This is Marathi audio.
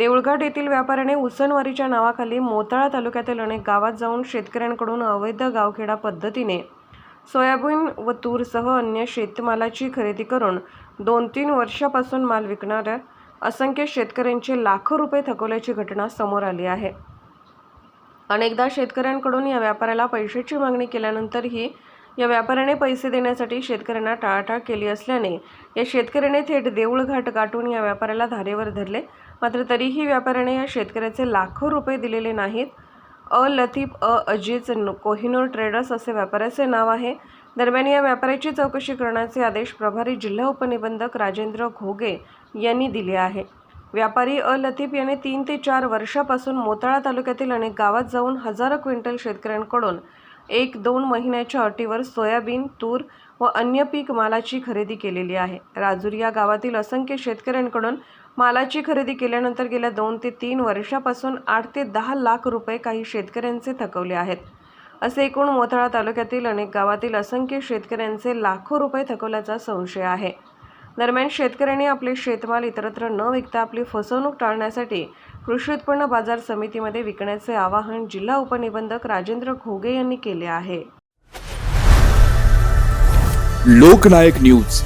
देऊळघाट येथील व्यापाऱ्याने उसनवारीच्या नावाखाली मोताळा तालुक्यातील अनेक गावात जाऊन शेतकऱ्यांकडून अवैध गावखेडा पद्धतीने सोयाबीन व तूरसह अन्य शेतमालाची खरेदी करून दोन तीन वर्षापासून माल विकणाऱ्या असंख्य शेतकऱ्यांचे लाखो रुपये थकवल्याची घटना समोर आली आहे. अनेकदा शेतकऱ्यांकडून या व्यापाऱ्याला पैशाची मागणी केल्यानंतरही या व्यापाऱ्याने पैसे देण्यासाठी शेतकऱ्यांना टाळाटाळ केली असल्याने या शेतकऱ्याने थेट देऊळघाट गाठून या व्यापाऱ्याला धारेवर धरले. मात्र तरीही व्यापाऱ्याने या शेतकऱ्याचे लाखो रुपये दिलेले नाहीत. अ. लतीफ अ. अजीज कोहिनूर ट्रेडर्स असे व्यापाऱ्याचे नाव आहे. दरम्यान या व्यापाऱ्याची चौकशी करण्याचे आदेश प्रभारी जिल्हा उपनिबंधक राजेंद्र घोगे यांनी दिले आहे. व्यापारी अ. लतीफ याने तीन ते चार वर्षापासून मोताळा तालुक्यातील अनेक गावात जाऊन हजारो क्विंटल शेतकऱ्यांकडून एक दोन महिन्याच्या अटीवर सोयाबीन तूर व अन्य पीक मालाची खरेदी केलेली आहे. राजूर या गावातील असंख्य शेतकऱ्यांकडून मालाची खरेदी केल्यानंतर गेल्या दोन ते तीन वर्षापासून आठ ते दहा लाख रुपये काही शेतकऱ्यांचे थकवले आहेत. असे एकूण मोथळा तालुक्यातील अनेक गावातील असंख्य शेतकऱ्यांचे लाखो रुपये थकवल्याचा संशय आहे. दरम्यान शेतकऱ्यांनी आपले शेतमाल इतरत्र न विकता आपली फसवणूक टाळण्यासाठी कृषी उत्पन्न बाजार समितीमध्ये विकण्याचे आवाहन जिल्हा उपनिबंधक राजेंद्र घोगे यांनी केले आहे. लोकनायक न्यूज.